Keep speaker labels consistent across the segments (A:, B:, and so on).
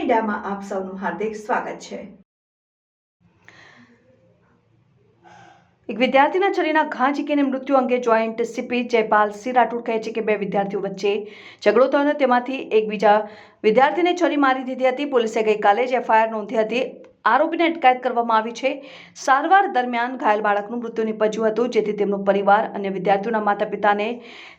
A: ઇન્ડિયામાં આપ સૌનું હાર્દિક સ્વાગત છે. એક વિદ્યાર્થીના છરીના ઘા ઝીકીને મૃત્યુ અંગે જોઈન્ટ સીપી જયપાલ સિંહ રાઠોડ કહે છે કે બે વિદ્યાર્થીઓ વચ્ચે ઝઘડો થયો તેમાંથી એક બીજા વિદ્યાર્થીને છરી મારી દીધી હતી. પોલીસે ગઈકાલે જ એફઆઈઆર નોંધી હતી. આરોપીને અટકાયત કરવામાં આવી છે. સારવાર દરમિયાન ઘાયલ બાળકનું મૃત્યુ નિપજ્યું હતું, જેથી તેમનો પરિવાર અને વિદ્યાર્થીઓના માતા પિતાને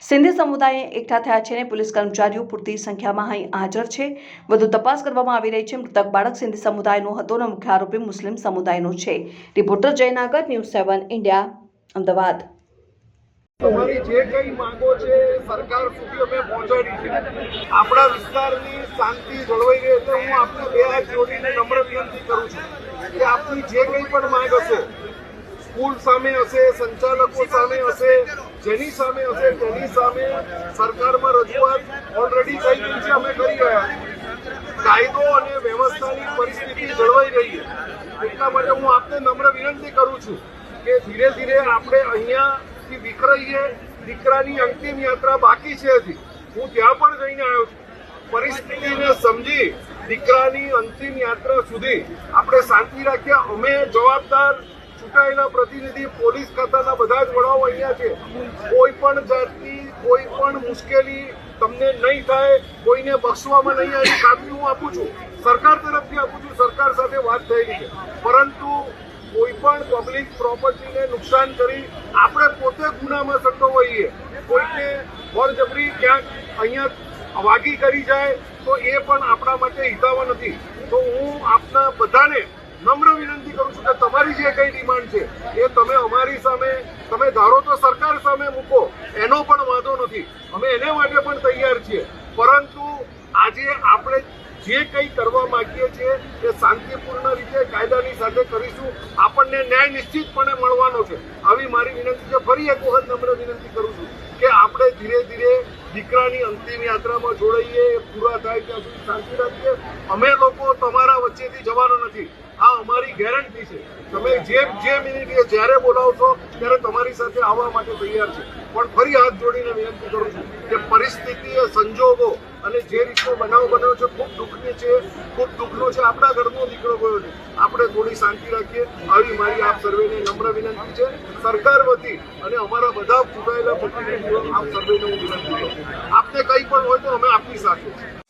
A: સિંધી સમુદાય એકઠા થયા છે અને પોલીસ કર્મચારીઓ પૂરતી સંખ્યામાં અહીં હાજર છે. વધુ તપાસ કરવામાં આવી રહી છે. મૃતક બાળક સિંધી સમુદાયનો હતો અને મુખ્ય આરોપી મુસ્લિમ સમુદાયનો છે. Reporter Jaynagar, news seven India, Ahmedabad.
B: તમારી જે કઈ માંગો છે સરકાર સુધી અમે પહોંચાડી છે. આપણા વિસ્તારની શાંતિ જળવાઈ રહે એટલે હું આપને બે હાથ જોડીને નમ્ર વિનંતી કરું છું કે આપની જે કઈ પણ માંગ હશે, સ્કૂલ સામે હશે, સંચાલકો સામે હશે, જેની સામે હશે તેની સામે સરકારમાં રજૂઆત ઓલરેડી થઈ ગઈ છે, અમે કરી રહ્યા કાયદો અને વ્યવસ્થાની પરિસ્થિતિ જળવાઈ રહી છે. એટલા માટે હું આપને નમ્ર વિનંતી કરું છું કે ધીરે ધીરે આપણે અહીંયાથી વિખરાઈએ દીકરાની અંતિમ યાત્રા બાકી છે હજી. હું ત્યાં પણ જઈને આવ્યો છું. પરિસ્થિતિને સમજી દીકરાની અંતિમ યાત્રા સુધી આપણે શાંતિ રાખ્યા. અમે જવાબદાર ચૂંટાયેલા પ્રતિનિધિ, પોલીસ ખાતાના બધા જ વડાઓ અહીંયા છે. કોઈ પણ જાતની, કોઈ પણ મુશ્કેલી તમને નહીં થાય, કોઈને બક્ષવામાં નહીં આવી. ખાતરી હું આપું છું. સરકાર તરફથી આપું છું. સરકાર સાથે વાત થયેલી છે. પરંતુ કોઈ પણ પબ્લિક પ્રોપર્ટીને નુકસાન કરી આપણે પોતે ગુનામાં સંડોવાઈએ કોઈને બળજબરી ક્યાંક અહીંયા વાગી કરી જાય, તો એ પણ આપણા માટે હિતાવ નથી. તો હું આપના બધાને નમ્ર વિનંતી કરું છું કે તમારી જે કઈ ડિમાન્ડ છે, એ તમે અમારી સામે, તમે ધારો તો સરકાર સામે મૂકો, એનો પણ વાંધો નથી. અમે એને માટે પણ તૈયાર છીએ. પરંતુ આજે આપણે જે કંઈ કરવા માંગીએ છીએ, એ શાંતિપૂર્ણ રીતે કાયદાની સાથે કરીશું. આપણને ન્યાય નિશ્ચિતપણે મળવાનો છે. આવી મારી વિનંતી છે. ફરી એક વખત નમ્ર વિનંતી કરું છું કે આપણે ધીરે ધીરે દીકરાની અંતિમ યાત્રામાં જોડાઈએ પૂરા થાય ત્યાં સુધી શાંતિ રાખીએ. અમે લોકો તમારા વચ્ચેથી જવાનો નથી. આ અમારી ગેરંટી છે. તમે જે જે મિનિટે જ્યારે બોલાવશો ત્યારે તમારી સાથે આવવા માટે તૈયાર છે. પણ ફરી હાથ જોડીને વિનંતી કરું છું કે પરિસ્થિતિ સંજોગો અને જે રીતનો બનાવ બન્યો છે, ખૂબ દુઃખની છે, ખૂબ દુઃખનો છે. આપણા ઘરનો દીકરો ગયો છે. આપણે થોડી શાંતિ રાખીએ. આવી મારી આપ સર્વેને નમ્ર વિનંતી છે. સરકાર વતી અને અમારા બધા ચૂંટાયેલા પ્રતિનિધિઓ, આપ સર્વેને હું વિનંતી કરું આપને કંઈ પણ હોય તો અમે આપની સાથે છીએ.